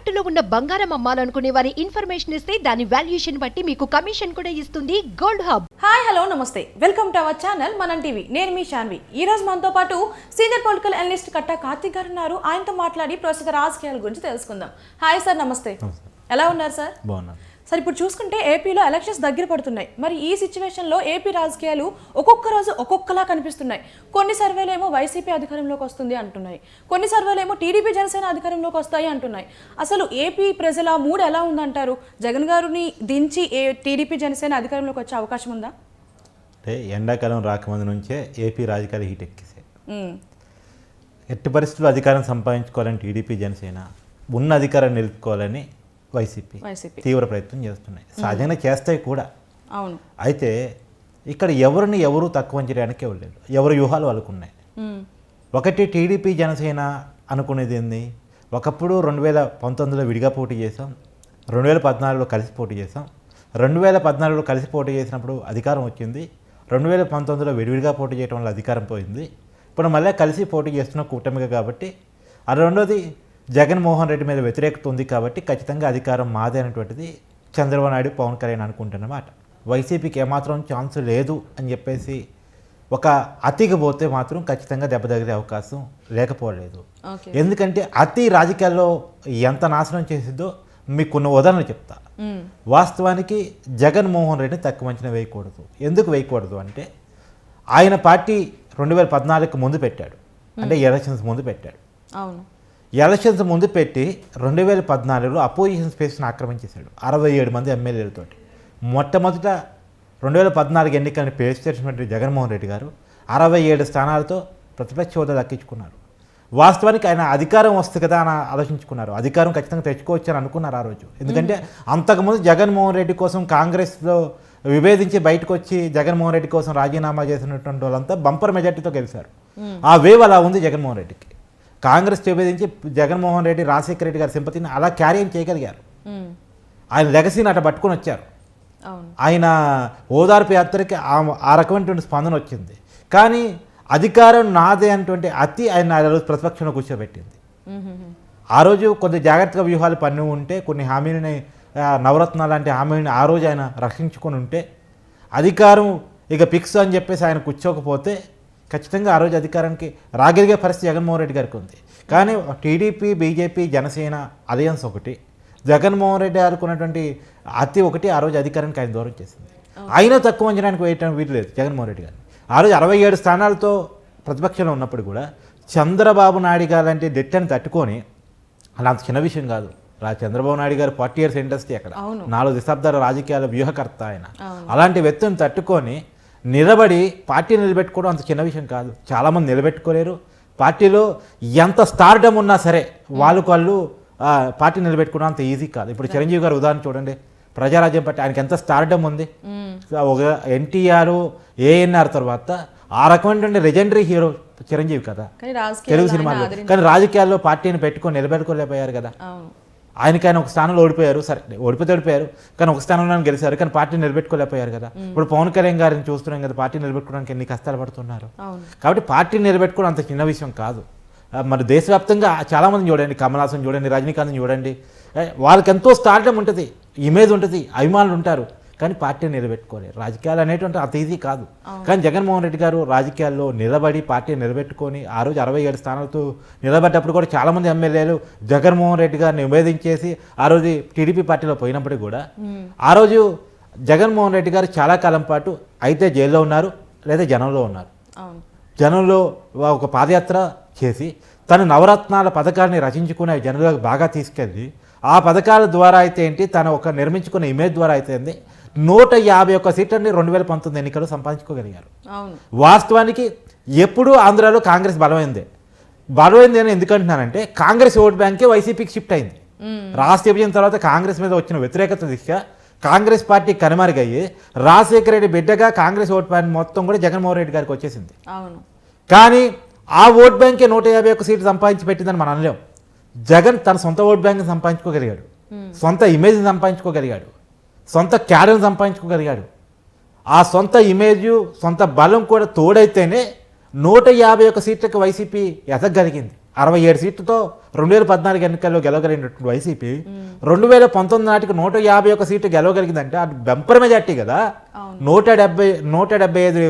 తాకట్టులో ఉన్న బంగారం అమ్మాలనుకునే వారి ఇన్ఫర్మేషన్ ఇస్తే దాని వాల్యుయేషన్ బట్టి మీకు కమిషన్ కూడా ఇస్తుంది గోల్డ్ హబ్. హాయ్ హలో నమస్తే. Welcome to our channel Manam TV. నేను మీ శాన్వి ఈ రోజు మనతో పాటు senior political analyst Katta Karthik గారు ఉన్నారు. ఆయనతో మాట్లాడి ప్రస్తుత రాజకీయాల గురించి తెలుసుకుందాం. హాయ్ సార్ నమస్తే. ఎలా ఉన్నారు సార్? బాగున్నాను. సార్ ఇప్పుడు చూసుకుంటే ఏపీలో ఎలక్షన్స్ దగ్గర పడుతున్నాయి. మరి ఈ సిచ్యువేషన్లో ఏపీ రాజకీయాలు ఒక్కొక్క రోజు ఒక్కొక్కలా కనిపిస్తున్నాయి. కొన్ని సర్వేలు ఏమో వైసీపీ అధికారంలోకి వస్తుంది అంటున్నాయి. కొన్ని సర్వేలు ఏమో టీడీపీ జనసేన అధికారంలోకి వస్తాయి అంటున్నాయి. అసలు ఏపీ ప్రజల మూడు ఎలా ఉందంటారు? జగన్ గారిని దించి ఏ టీడీపీ జనసేన అధికారంలోకి వచ్చే అవకాశం ఉందా? అంటే ఎండాకాలం రాకముందు నుంచే ఏపీ రాజకీయాలు హీట్ ఎక్కేసాయి. ఉమ్, ఎట్టి పరిస్థితుల్లో అధికారం సంపాదించుకోవాలని టీడీపీ జనసేన ఉన్న అధికారం నిలుపుకోవాలని వైసీపీ తీవ్ర ప్రయత్నం చేస్తున్నాయి. సహజంగా చేస్తాయి కూడా. అవును. అయితే ఇక్కడ ఎవరిని ఎవరు తక్కువ చేయడానికి లేదు ఎవరి వ్యూహాలు వాళ్ళకు ఉన్నాయి ఉమ్, ఒకటి టీడీపీ జనసేన అనుకునేది ఏంది? ఒకప్పుడు రెండు వేల పంతొమ్మిదిలో విడిగా పోటీ చేసాం రెండు వేల పద్నాలుగులో కలిసి పోటీ చేసాం రెండు వేల పద్నాలుగులో కలిసి పోటీ చేసినప్పుడు అధికారం వచ్చింది. రెండు వేల పంతొమ్మిదిలో విడివిడిగా పోటీ చేయడం వల్ల అధికారం పోయింది. ఇప్పుడు మళ్ళీ కలిసి పోటీ చేస్తున్న కూటమిగా కాబట్టి. అది రెండోది జగన్మోహన్ రెడ్డి మీద వ్యతిరేకత ఉంది కాబట్టి ఖచ్చితంగా అధికారం మాదే అనేటువంటిది చంద్రబాబు నాయుడు పవన్ కళ్యాణ్ అనుకుంటున్నమాట. వైసీపీకి ఏమాత్రం ఛాన్స్ లేదు అని చెప్పేసి ఒక అతికి పోతే మాత్రం ఖచ్చితంగా దెబ్బ తగిలే అవకాశం లేకపోలేదు. ఎందుకంటే అతి రాజకీయాల్లో ఎంత నాశనం చేసిందో మీకు కొన్ని ఉదాహరణలు చెప్తా వాస్తవానికి జగన్మోహన్ రెడ్డిని తక్కువ అంచనా వేయకూడదు. ఎందుకు వేయకూడదు అంటే ఆయన పార్టీ రెండు వేల పద్నాలుగుకి ముందు పెట్టాడు. అంటే ఎలక్షన్స్ ముందు పెట్టాడు. అవును. ఎలక్షన్స్ ముందు పెట్టి రెండు వేల పద్నాలుగులో అపోజిషన్ స్పేస్ని ఆక్రమించేశాడు అరవై ఏడు మంది ఎమ్మెల్యేలతోటి. మొట్టమొదట రెండు వేల పద్నాలుగు ఎన్నికలను పేస్ చేసినటువంటి జగన్మోహన్ రెడ్డి గారు అరవై ఏడు స్థానాలతో ప్రతిపక్ష హోదా దక్కించుకున్నారు. వాస్తవానికి ఆయన అధికారం వస్తుంది కదా అని ఆలోచించుకున్నారు. అధికారం ఖచ్చితంగా తెచ్చుకోవచ్చు అని అనుకున్నారు ఆ రోజు. ఎందుకంటే అంతకుముందు జగన్మోహన్ రెడ్డి కోసం కాంగ్రెస్లో విభేదించి బయటకు వచ్చి జగన్మోహన్ రెడ్డి కోసం రాజీనామా చేసినటువంటి వాళ్ళంతా బంపర్ మెజార్టీతో గెలిచారు. ఆ వేవ్ అలా ఉంది జగన్మోహన్ రెడ్డికి. కాంగ్రెస్ విభేదించి జగన్మోహన్ రెడ్డి రాజశేఖర రెడ్డి గారి సింపతిని అలా క్యారీ చేయగలిగారు. ఆయన లెగసీని అట్లా పట్టుకొని వచ్చారు. ఆయన ఓదార్పు యాత్రకి ఆ రకమైనటువంటి స్పందన వచ్చింది. కానీ అధికారం నాదే అన్నటువంటి అతి ఆయన ఆ రోజు ప్రతిపక్షంలో కూర్చోబెట్టింది. ఆ రోజు కొద్ది జాగ్రత్తగా వ్యూహాలు పన్ను ఉంటే కొన్ని హామీలని నవరత్న లాంటి హామీని ఆ రోజు ఆయన రక్షించుకొని ఉంటే అధికారం ఇక ఫిక్స్ అని చెప్పేసి ఆయన కూర్చోకపోతే ఖచ్చితంగా ఆ రోజు అధికారానికి రాగలిగే పరిస్థితి జగన్మోహన్ రెడ్డి గారికి ఉంది. కానీ టీడీపీ బీజేపీ జనసేన అలయన్స్ ఒకటి జగన్మోహన్ రెడ్డి అనుకున్నటువంటి అతి ఒకటి ఆ రోజు అధికారానికి ఆయన దూరం చేసింది. అయినా తక్కువ అంచనానికి వేయటం వీలు లేదు జగన్మోహన్ రెడ్డి గారు. ఆ రోజు అరవై ఏడు స్థానాలతో ప్రతిపక్షంలో ఉన్నప్పుడు కూడా చంద్రబాబు నాయుడు గారు లాంటి దిట్టని తట్టుకొని అలా అంత చిన్న విషయం కాదు. రా చంద్రబాబు నాయుడు గారు ఫార్టీ ఇయర్స్ ఇండస్ట్రీ అక్కడ. నాలుగు దశాబ్దాల రాజకీయాల వ్యూహకర్త ఆయన. అలాంటి వ్యక్తిని తట్టుకొని నిలబడి పార్టీ నిలబెట్టుకోవడం అంత చిన్న విషయం కాదు. చాలామంది నిలబెట్టుకోలేరు. పార్టీలో ఎంత స్టార్డమ్ ఉన్నా సరే వాళ్ళకు వాళ్ళు పార్టీ నిలబెట్టుకోవడం అంత ఈజీ కాదు. ఇప్పుడు చిరంజీవి గారు ఉదాహరణ చూడండి. ప్రజారాజ్యం పార్టీ ఆయనకి ఎంత స్టార్డమ్ ఉంది? ఒక ఎన్టీఆర్ ఏఎన్ఆర్ తర్వాత ఆ రకమైనటువంటి లెజెండరీ హీరో చిరంజీవి కదా. తెలుగు ఆదరించి కానీ రాజకీయాల్లో పార్టీని పెట్టుకొని నిలబెట్టుకోలేకపోయారు కదా. ఆయనకి ఆయన ఒక స్థానంలో ఓడిపోయారు. సరే ఓడిపోతే ఓడిపోయారు. కానీ ఒక స్థానంలో గెలిచారు. కానీ పార్టీ నిలబెట్టుకోలేకపోయారు కదా. ఇప్పుడు పవన్ కళ్యాణ్ గారిని చూస్తున్నాం కదా పార్టీ నిలబెట్టుకోవడానికి ఎన్ని కష్టాలు పడుతున్నారు. కాబట్టి పార్టీ నిలబెట్టుకోవడం అంత చిన్న విషయం కాదు. మరి దేశవ్యాప్తంగా చాలామంది చూడండి కమల్ హాసన్ చూడండి రజనీకాంత్ చూడండి. వాళ్ళకి ఎంతో స్టార్టం ఉంటుంది ఇమేజ్ ఉంటుంది అభిమానులు ఉంటారు. కానీ పార్టీ నిలబెట్టుకోలేరు రాజకీయాలు అనేటువంటి అంత ఈజీ కాదు. కానీ జగన్మోహన్ రెడ్డి గారు రాజకీయాల్లో నిలబడి పార్టీ నిలబెట్టుకొని ఆ రోజు అరవై ఏడు స్థానాలతో నిలబడ్డప్పుడు కూడా చాలామంది ఎమ్మెల్యేలు జగన్మోహన్ రెడ్డి గారిని నివేదించేసి ఆ రోజు టీడీపీ పార్టీలో పోయినప్పటికీ కూడా ఆ రోజు జగన్మోహన్ రెడ్డి గారు చాలా కాలం పాటు అయితే జైల్లో ఉన్నారు లేదా జనంలో ఉన్నారు. జనంలో ఒక పాదయాత్ర చేసి తన నవరత్నాల పథకాన్ని రచించుకునే జనంలోకి బాగా తీసుకెళ్ళి ఆ పథకాల ద్వారా అయితే ఏంటి తన ఒక నిర్మించుకున్న ఇమేజ్ ద్వారా అయితే ఏంటి నూట యాభై ఒక్క సీట్లని రెండు వేల పంతొమ్మిది ఎన్నికలు సంపాదించుకోగలిగారు. వాస్తవానికి ఎప్పుడూ ఆంధ్రాలో కాంగ్రెస్ బలమైందే. బలమైంది అని ఎందుకంటున్నానంటే కాంగ్రెస్ ఓట్ బ్యాంకే వైసీపీకి షిఫ్ట్ అయింది. రాష్ట్ర విభజన తర్వాత కాంగ్రెస్ మీద వచ్చిన వ్యతిరేకత దిశ కాంగ్రెస్ పార్టీ కనుమరుగయ్యి రాజశేఖర రెడ్డి బిడ్డగా కాంగ్రెస్ ఓట్ బ్యాంక్ మొత్తం కూడా జగన్మోహన్ రెడ్డి గారికి వచ్చేసింది. కానీ ఆ ఓట్ బ్యాంకే నూట యాభై ఒక్క సీట్లు సంపాదించి పెట్టిందని మనం అనలేం. జగన్ తన సొంత ఓట్ బ్యాంక్ సంపాదించుకోగలిగాడు. సొంత ఇమేజ్ సంపాదించుకోగలిగాడు. సొంత క్యాడర్ని సంపాదించుకోగలిగాడు. ఆ సొంత ఇమేజ్ సొంత బలం కూడా తోడైతేనే నూట యాభై ఒక్క సీట్లకు వైసీపీ ఎదగగలిగింది అరవై ఏడు సీట్లతో రెండు వేల పద్నాలుగు ఎన్నికల్లో గెలవగలిగినటువంటి వైసీపీ రెండు వేల పంతొమ్మిది నాటికి నూట యాభై ఒక సీటు గెలవగలిగిందంటే అది బెంపర్ మెజార్టీ కదా. నూట డెబ్బై నూట డెబ్బై ఐదు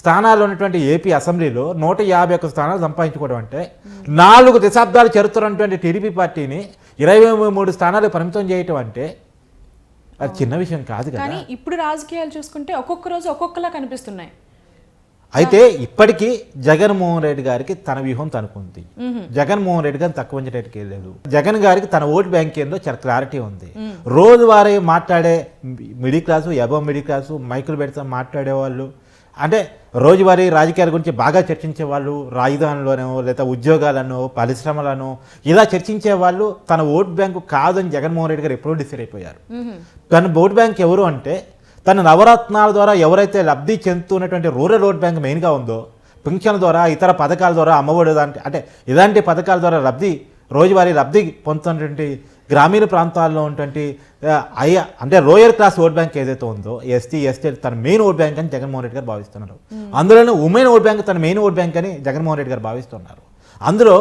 స్థానాలు ఉన్నటువంటి ఏపీ అసెంబ్లీలో నూట యాభై ఒక్క స్థానాలు సంపాదించుకోవడం అంటే నాలుగు దశాబ్దాలు చరిత్ర ఉన్నటువంటి టీడీపీ పార్టీని ఇరవై మూడు స్థానాలు పరిమితం చేయటం అంటే అది చిన్న విషయం కాదు కదా. కానీ ఇప్పుడు రాజకీయాలు చూసుకుంటే ఒక్కొక్క రోజు ఒక్కొక్కలా కనిపిస్తున్నాయి. అయితే ఇప్పటికీ జగన్మోహన్ రెడ్డి గారికి తన వ్యూహం తనకుంది జగన్మోహన్ రెడ్డి గారిని తక్కువ ఉంచడానికి లేదు జగన్ గారికి తన ఓటు బ్యాంక్ ఏందో చాలా క్లారిటీ ఉంది. రోజువారీ మాట్లాడే middle class above middle class మైకులు పెడతా మాట్లాడే వాళ్ళు అంటే రోజువారీ రాజకీయాల గురించి బాగా చర్చించే వాళ్ళు రాజధానిలోనో లేదా ఉద్యోగాలను పరిశ్రమలను ఇలా చర్చించే వాళ్ళు తన ఓట్ బ్యాంకు కాదని జగన్మోహన్ రెడ్డి గారు ఎప్పుడూ డిసైడ్ అయిపోయారు. తన ఓట్ బ్యాంక్ ఎవరు అంటే తన నవరత్నాల ద్వారా ఎవరైతే లబ్ధి చెందుతున్నటువంటి రూరల్ ఓట్ బ్యాంక్ మెయిన్గా ఉందో పింఛన్ ద్వారా ఇతర పథకాల ద్వారా అమ్మఒడి అంటే ఇలాంటి పథకాల ద్వారా లబ్ధి రోజువారీ లబ్ధి పొందుతున్నటువంటి గ్రామీణ ప్రాంతాల్లో ఉన్నటువంటి ఆ, అంటే లోయర్ క్లాస్ ఓట్ బ్యాంక్ ఏదైతే ఉందో ఎస్టీ ఎస్టీ తన మెయిన్ ఓట్ బ్యాంక్ అని జగన్మోహన్ రెడ్డి గారు భావిస్తున్నారు. అందులోనే ఉమెన్ ఓట్ బ్యాంక్ తన మెయిన్ ఓట్ బ్యాంక్ అని జగన్మోహన్ రెడ్డి గారు భావిస్తున్నారు. అందులో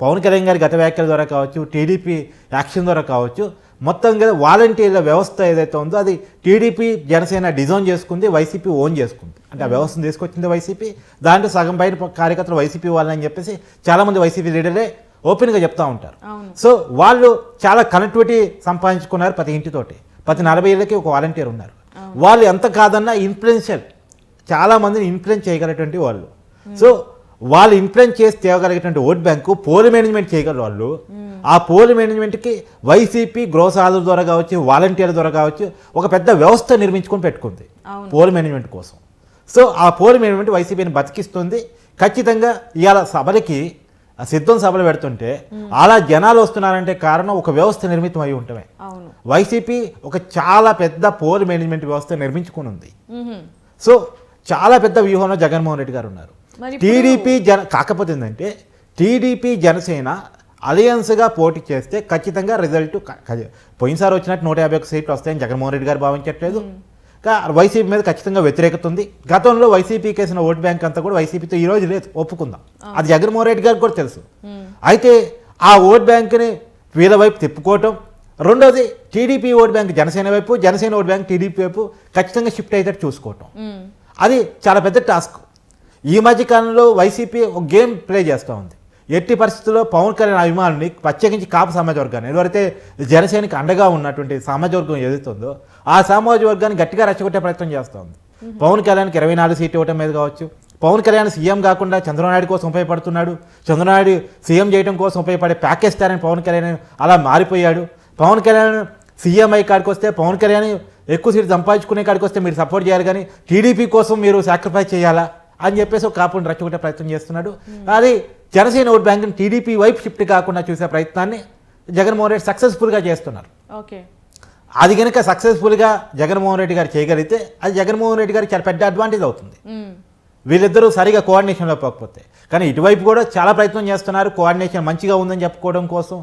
పవన్ కళ్యాణ్ గారి గత వ్యాఖ్యల ద్వారా కావచ్చు టీడీపీ యాక్షన్ ద్వారా కావచ్చు మొత్తంగా వాలంటీర్ల వ్యవస్థ ఏదైతే ఉందో అది టీడీపీ జనసేన డిజైన్ చేసుకుంది వైసీపీ ఓన్ చేసుకుంది. అంటే ఆ వ్యవస్థను తీసుకొచ్చింది వైసీపీ దాంట్లో సగం పైన కార్యకర్తలు వైసీపీ వాళ్ళని చెప్పేసి చాలామంది వైసీపీ లీడరే ఓపెన్గా చెప్తా ఉంటారు. సో వాళ్ళు చాలా కనెక్టివిటీ సంపాదించుకున్నారు ప్రతి ఇంటితోటి. ప్రతి నలభై ఏళ్ళకి ఒక వాలంటీర్ ఉన్నారు. వాళ్ళు ఎంత కాదన్నా ఇన్ఫ్లుయెన్షియల్ చాలా మందిని ఇన్ఫ్లుయెన్స్ చేయగలిగినటువంటి వాళ్ళు. సో వాళ్ళు ఇన్ఫ్లుయెన్స్ చేసి తేవగలిగేటువంటి ఓట్ బ్యాంకు పోల్ మేనేజ్మెంట్ చేయగలరు వాళ్ళు. ఆ పోల్ మేనేజ్మెంట్కి వైసీపీ గ్రోసాల ద్వారా కావచ్చు వాలంటీర్ల ద్వారా కావచ్చు ఒక పెద్ద వ్యవస్థ నిర్మించుకొని పెట్టుకుంది పోల్ మేనేజ్మెంట్ కోసం. సో ఆ పోల్ మేనేజ్మెంట్ వైసీపీని బతికిస్తుంది. ఖచ్చితంగా ఇవాళ సభలకి సిద్ధం సభలు పెడుతుంటే అలా జనాలు వస్తున్నారంటే కారణం ఒక వ్యవస్థ నిర్మితం అయి ఉండటమే. అవును. వైసీపీ ఒక చాలా పెద్ద పోల్ మేనేజ్మెంట్ వ్యవస్థ నిర్మించుకుని ఉంది. సో చాలా పెద్ద వ్యూహంలో జగన్మోహన్ రెడ్డి గారు ఉన్నారు. టీడీపీ జన కాకపోతే ఏంటంటే టీడీపీ జనసేన అలయన్స్గా పోటీ చేస్తే ఖచ్చితంగా రిజల్ట్ పోయినసారి వచ్చినట్టు నూట యాభై ఒక్క సీట్లు వస్తాయని జగన్మోహన్ రెడ్డి గారు భావించట్లేదు. వైసీపీ మీద ఖచ్చితంగా వ్యతిరేకత ఉంది గతంలో వైసీపీకి వేసిన ఓట్ బ్యాంక్ అంతా కూడా వైసీపీతో ఈ రోజు లేదు. ఒప్పుకుందాం. అది జగన్మోహన్ రెడ్డి గారికి కూడా తెలుసు. అయితే ఆ ఓట్ బ్యాంక్ని వీళ్ళ వైపు తిప్పుకోవటం రెండోది టీడీపీ ఓట్ బ్యాంక్ జనసేన వైపు జనసేన ఓట్ బ్యాంక్ టీడీపీ వైపు ఖచ్చితంగా షిఫ్ట్ అయితే చూసుకోవటం. అది చాలా పెద్ద టాస్క్. ఈ మధ్య కాలంలో వైసీపీ ఒక గేమ్ ప్లే చేస్తూ ఉంది. ఎట్టి పరిస్థితుల్లో పవన్ కళ్యాణ్ అభిమానుల్ని ప్రత్యేకించి కాపు సామాజిక వర్గాన్ని ఎవరైతే జనసేనకి అండగా ఉన్నటువంటి సామాజిక వర్గం ఏదైతుందో ఆ సామాజిక వర్గాన్ని గట్టిగా రెచ్చగొట్టే ప్రయత్నం చేస్తోంది. పవన్ కళ్యాణ్కి ఇరవై నాలుగు సీట్లు ఇవ్వటం మీద కావచ్చు. పవన్ కళ్యాణ్ సీఎం కాకుండా చంద్రబాబు కోసం ఉపయోగపడుతున్నాడు. చంద్రబాబు సీఎం చేయడం కోసం ఉపయోగపడే ప్యాకేజ్ తారని పవన్ కళ్యాణ్ అలా మారిపోయాడు. పవన్ కళ్యాణ్ సీఎం అయ్యి కాడికి వస్తే పవన్ కళ్యాణ్ ఎక్కువ సీట్లు సంపాదించుకునే కాడికి వస్తే మీరు సపోర్ట్ చేయాలి కానీ టీడీపీ కోసం మీరు సాక్రిఫైస్ చేయాలా అని చెప్పేసి ఒక కాపుని రచ్చగొట్టే ప్రయత్నం చేస్తున్నాడు. అది జనసేన ఓట్ బ్యాంక్ని టీడీపీ వైపు షిఫ్ట్ కాకుండా చూసే ప్రయత్నాన్ని జగన్మోహన్ రెడ్డి సక్సెస్ఫుల్గా చేస్తున్నారు. ఓకే. అది కనుక సక్సెస్ఫుల్గా జగన్మోహన్ రెడ్డి గారు చేయగలిగితే అది జగన్మోహన్ రెడ్డి గారికి చాలా పెద్ద అడ్వాంటేజ్ అవుతుంది. వీళ్ళిద్దరూ సరిగా కోఆర్డినేషన్లో పోకపోతే. కానీ ఇటువైపు కూడా చాలా ప్రయత్నం చేస్తున్నారు. కోఆర్డినేషన్ మంచిగా ఉందని చెప్పుకోవడం కోసం.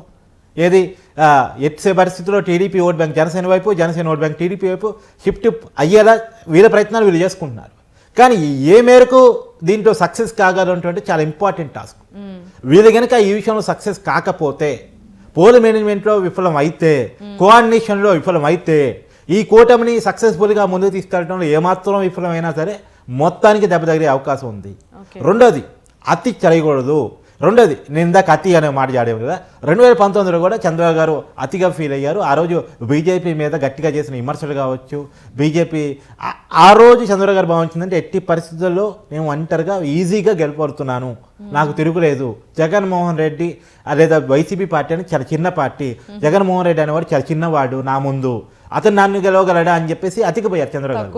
ఏది? ఎట్సే పరిస్థితుల్లో టీడీపీ ఓట్ బ్యాంక్ జనసేన వైపు జనసేన ఓట్ బ్యాంక్ టీడీపీ వైపు షిఫ్ట్ అయ్యేలా వీళ్ళ ప్రయత్నాలు వీళ్ళు చేసుకుంటున్నారు. కానీ ఏ మేరకు దీంట్లో సక్సెస్ కాగలటువంటి చాలా ఇంపార్టెంట్ టాస్క్ వీళ్ళు కనుక ఈ విషయంలో సక్సెస్ కాకపోతే పోల్ మేనేజ్మెంట్లో విఫలం అయితే కోఆర్డినేషన్లో విఫలం అయితే ఈ కూటమిని సక్సెస్ఫుల్గా ముందుకు తీసుకెళ్ళడంలో ఏమాత్రం విఫలమైనా సరే మొత్తానికి దెబ్బ తగిలే అవకాశం ఉంది. రెండోది అతి చేయకూడదు రెండోది నేను ఇందాక అతి అనే మాట జాడేవు కదా. రెండు వేల పంతొమ్మిదిలో కూడా చంద్రబాబు గారు అతిగా ఫీల్ అయ్యారు. ఆ రోజు బీజేపీ మీద గట్టిగా చేసిన విమర్శలు కావచ్చు బీజేపీ ఆ- రోజు చంద్రబాబు గారు భావించిందంటే ఎట్టి పరిస్థితుల్లో నేను ఒంటరిగా ఈజీగా గెలుపడుతున్నాను. నాకు తిరుగులేదు జగన్మోహన్ రెడ్డి లేదా వైసీపీ పార్టీ అని చాలా చిన్న పార్టీ. జగన్మోహన్ రెడ్డి అనేవాడు చాలా చిన్నవాడు నా ముందు. అతను నన్ను గెలవగలడా అని చెప్పేసి అతికిపోయారు చంద్రబాబు గారు.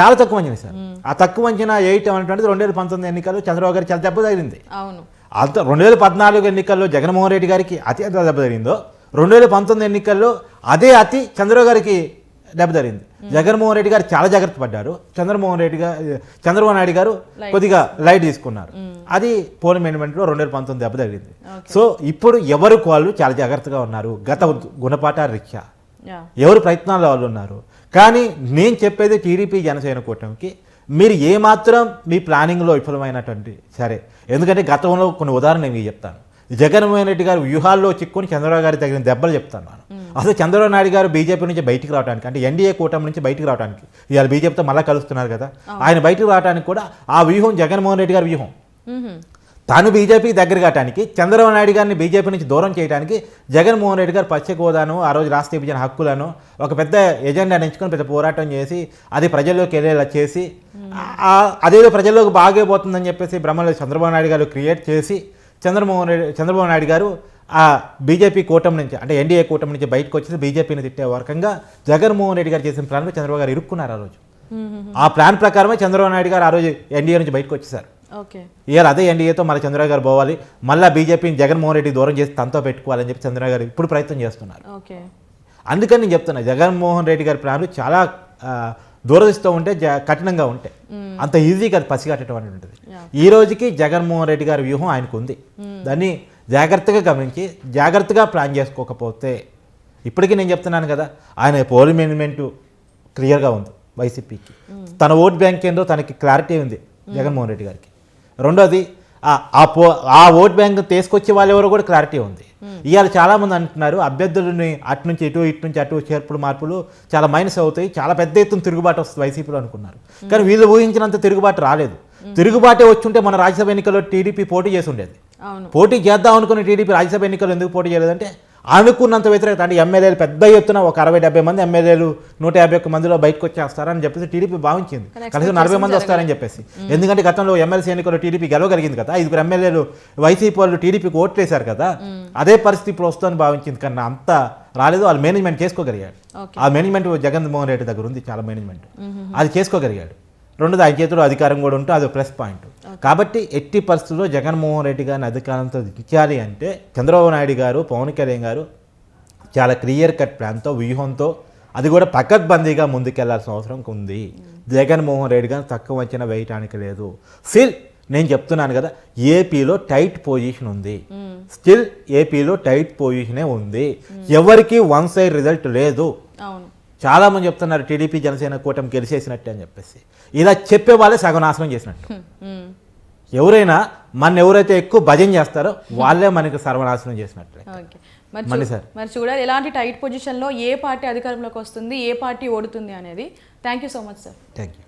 చాలా తక్కువ అంచనా సార్ ఆ తక్కువ అంచనా ఎయిట్ అనేటువంటిది రెండు వేల పంతొమ్మిది ఎన్నికల్లో చంద్రబాబు గారికి చాలా దెబ్బ తగిలింది. అవును. అంత రెండు వేల పద్నాలుగు ఎన్నికల్లో జగన్మోహన్ రెడ్డి గారికి అతి ఎంత దెబ్బ తగిలిందో రెండు వేల పంతొమ్మిది ఎన్నికల్లో అదే అతి చంద్రబాబు గారికి దెబ్బ తగిలింది. జగన్మోహన్ రెడ్డి గారు చాలా జాగ్రత్త పడ్డారు. చంద్రమోహన్ రెడ్డి గారు చంద్రబాబు నాయుడు గారు కొద్దిగా లైట్ తీసుకున్నారు. అది పోల్ మేనేజ్మెంట్లో రెండు వేల పంతొమ్మిది దెబ్బ తగిలింది. సో ఇప్పుడు ఎవరు వాళ్ళు చాలా జాగ్రత్తగా ఉన్నారు. గత గుణపాఠాల రీత్యా. యా. ఎవరు ప్రయత్నాలు వాళ్ళు ఉన్నారు? కానీ నేను చెప్పేది టీడీపీ జనసేన కూటమికి మీరు ఏమాత్రం మీ ప్లానింగ్లో విఫలమైనటువంటి సరే. ఎందుకంటే గతంలో కొన్ని ఉదాహరణలు నేను మీకు చెప్తాను. జగన్మోహన్ రెడ్డి గారు వ్యూహాల్లో చిక్కుని చంద్రబాబు గారి తగిన దెబ్బలు చెప్తాను నేను. అసలు చంద్రబాబు నాయుడు గారు బీజేపీ నుంచి బయటికి రావడానికి అంటే ఎన్డీఏ కూటమి నుంచి బయటికి రావడానికి ఇవాళ బీజేపీతో మళ్ళీ కలుస్తున్నారు కదా. ఆయన బయటికి రావడానికి కూడా ఆ వ్యూహం జగన్మోహన్ రెడ్డి గారి వ్యూహం. తాను బీజేపీకి దగ్గర కావడానికి చంద్రబాబు నాయుడు గారిని బీజేపీ నుంచి దూరం చేయడానికి జగన్మోహన్ రెడ్డి గారు ప్రత్యేక హోదాను ఆ రోజు రాష్ట్ర విభజన హక్కులను ఒక పెద్ద ఎజెండా ఎంచుకొని పెద్ద పోరాటం చేసి అది ప్రజల్లోకి వెళ్ళేలా చేసి అదేదో ప్రజల్లోకి బాగే పోతుందని చెప్పేసి బ్రహ్మలో చంద్రబాబు నాయుడు గారు క్రియేట్ చేసి చంద్రమోహన్ రెడ్డి చంద్రబాబు నాయుడు గారు ఆ బీజేపీ కూటమి నుంచి అంటే ఎన్డీఏ కూటమి నుంచి బయటకు వచ్చేసి బీజేపీని తిట్టే వర్గంగా జగన్మోహన్ రెడ్డి గారు చేసిన ప్లాన్లో చంద్రబాబు గారు ఇరుక్కున్నారు ఆ రోజు. ఆ ప్లాన్ ప్రకారమే చంద్రబాబు నాయుడు గారు ఆ రోజు ఎన్డీఏ నుంచి బయటకు వచ్చేసారు. ఇవాళ అదే ఎన్డీఏతో మళ్ళీ చంద్రబాబు గారు పోవాలి మళ్ళీ బీజేపీని జగన్మోహన్ రెడ్డి దూరం చేసి తనతో పెట్టుకోవాలని చెప్పి చంద్రబాబు గారు ఇప్పుడు ప్రయత్నం చేస్తున్నారు. ఓకే. అందుకని నేను చెప్తున్నా జగన్మోహన్ రెడ్డి గారి ప్లాన్లు చాలా దూరదిస్తూ ఉంటే జ- కఠినంగా ఉంటాయి అంత ఈజీగా అది పసిగట్టడం అనేది ఉంటుంది. ఈ రోజుకి జగన్మోహన్ రెడ్డి గారి వ్యూహం ఆయనకు ఉంది. దాన్ని జాగ్రత్తగా గమనించి జాగ్రత్తగా ప్లాన్ చేసుకోకపోతే ఇప్పటికీ నేను చెప్తున్నాను కదా ఆయన పోల్ మేనేజ్మెంట్ క్లియర్గా ఉంది వైసీపీకి. తన ఓట్ బ్యాంక్ ఏందో తనకి క్లారిటీ ఉంది జగన్మోహన్ రెడ్డి గారికి. రెండోది ఆ- పో ఆ ఓట్ బ్యాంక్ తీసుకొచ్చే వాళ్ళు ఎవరో కూడా క్లారిటీ ఉంది. ఇవాళ చాలామంది అంటున్నారు అభ్యర్థులని అటు నుంచి ఇటు ఇటు నుంచి అటు చేర్పులు మార్పులు చాలా మైనస్ అవుతాయి చాలా పెద్ద ఎత్తున తిరుగుబాటు వస్తుంది వైసీపీలో అనుకున్నారు. కానీ వీళ్ళు ఊహించినంత తిరుగుబాటు రాలేదు. తిరుగుబాటే వచ్చుంటే మన రాజ్యసభ ఎన్నికల్లో టీడీపీ పోటీ చేసి ఉండేది. పోటీ చేద్దాం అనుకున్న టీడీపీ రాజ్యసభ ఎన్నికలు ఎందుకు పోటీ చేయలేదంటే అనుకున్నంత వ్యతిరేకత అంటే ఎమ్మెల్యేలు పెద్ద ఎత్తున ఒక అరవై డెబ్బై మంది ఎమ్మెల్యేలు నూట యాభై ఒక్క మందిలో బయటకు వచ్చేస్తారని చెప్పేసి టీడీపీ భావించింది. కనీసం నలభై మంది వస్తారని చెప్పేసి. ఎందుకంటే గతంలో ఎమ్మెల్సీ ఎన్నికల్లో టీడీపీ గెలవగలిగింది కదా ఐదుగురు ఎమ్మెల్యేలు వైసీపీ వాళ్ళు టీడీపీకి ఓట్లేశారు కదా అదే పరిస్థితి ఇప్పుడు వస్తుందని భావించింది. కానీ అంత రాలేదు. వాళ్ళు మేనేజ్మెంట్ చేసుకోగలిగాడు. ఆ మేనేజ్మెంట్ జగన్మోహన్ రెడ్డి దగ్గర ఉంది చాలా మేనేజ్మెంట్. అది చేసుకోగలిగాడు. రెండోది ఆయన చేతిలో అధికారం కూడా ఉంటే అది ప్లస్ పాయింట్. కాబట్టి ఎట్టి పరిస్థితుల్లో జగన్మోహన్ రెడ్డి గారిని అధికారంతో దించాలి అంటే చంద్రబాబు నాయుడు గారు పవన్ కళ్యాణ్ గారు చాలా క్లియర్ కట్ ప్లాన్తో వ్యూహంతో అది కూడా పకడ్బందీగా ముందుకెళ్ళాల్సిన అవసరం ఉంది. జగన్మోహన్ రెడ్డి గారిని తక్కువ అంచనా వేయటానికి లేదు. స్టిల్ నేను చెప్తున్నాను కదా ఏపీలో టైట్ పొజిషన్ ఉంది. స్టిల్ ఏపీలో టైట్ పొజిషనే ఉంది. ఎవరికి వన్ సైడ్ రిజల్ట్ లేదు. అవును చాలా మంది చెప్తున్నారు టీడీపీ జనసేన కూటమి గెలిచేసినట్టే అని చెప్పేసి. ఇలా చెప్పే వాళ్ళే సగం నాశనం చేసినట్టు. ఎవరైనా మన ఎవరైతే ఎక్కువ భజన చేస్తారో వాళ్ళే మనకి సర్వనాశనం చేసినట్లే మరి సార్. మరి చూడాలి ఎలాంటి టైట్ పొజిషన్లో ఏ పార్టీ అధికారంలోకి వస్తుంది ఏ పార్టీ ఓడుతుంది అనేది. Thank you so much sir. Thank you